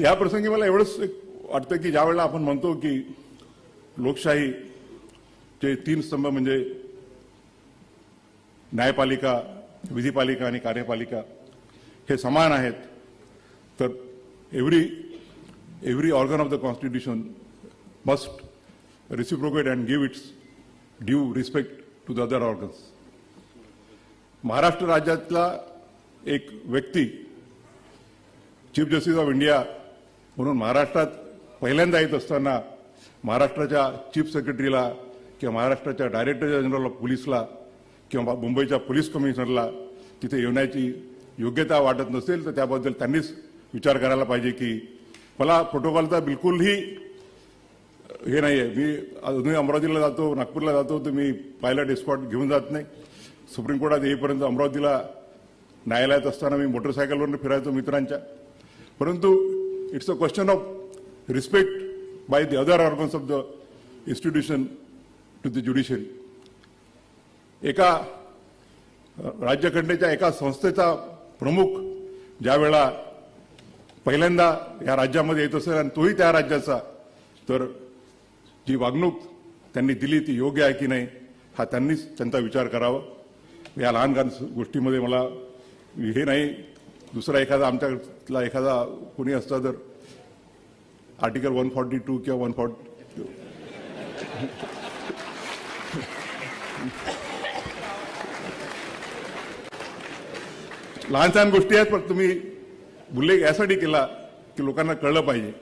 या प्रसंगी मला एवढंच एक वाटतं की ज्या वेळेला आपण म्हणतो की लोकशाहीचे तीन स्तंभ म्हणजे न्यायपालिका विधीपालिका आणि कार्यपालिका हे समान आहेत तर every every organ of the constitution must reciprocate and give its due respect to the other organs Maharashtra राज्यातला एक व्यक्ती चीफ जस्टिस ऑफ इंडिया म्हणून महाराष्ट्रात पहिल्यांदा येत असताना महाराष्ट्राच्या चीफ सेक्रेटरीला किंवा महाराष्ट्राच्या डायरेक्टर जनरल ऑफ पोलीसला किंवा मुंबईच्या पोलीस कमिशनरला तिथे येण्याची योग्यता वाटत नसेल तर त्याबद्दल त्यांनीच विचार करायला पाहिजे की मला प्रोटोकॉलचा बिलकुलही हे नाही आहे मी अजूनही अमरावतीला जातो नागपूरला जातो तर मी पायलट एस्कॉट घेऊन जात नाही. सुप्रीम कोर्टात येईपर्यंत अमरावतीला न्यायालयात असताना मी मोटरसायकलवरून फिरायचो मित्रांच्या. परंतु it's a question of respect by the other organs of the institution to the judiciary एका राज्यघटनेच्या एका संस्थेचा प्रमुख ज्या वेळा पहिल्यांदा या राज्यामध्ये येत असेल आणि तोही त्या राज्याचा तर जी वागणूक त्यांनी दिली ती योग्य आहे की नाही हा त्यांनीच त्यांचा विचार करावा. या लहान लहान गोष्टीमध्ये मला हे नाही दुसरा एखादा आमच्यातला एखादा कोणी असता तर आर्टिकल वन फॉर्टी टू किंवा वन फॉर्टी लहान सहान गोष्टी आहेत पण तुम्ही उल्लेख यासाठी केला की लोकांना कळलं पाहिजे.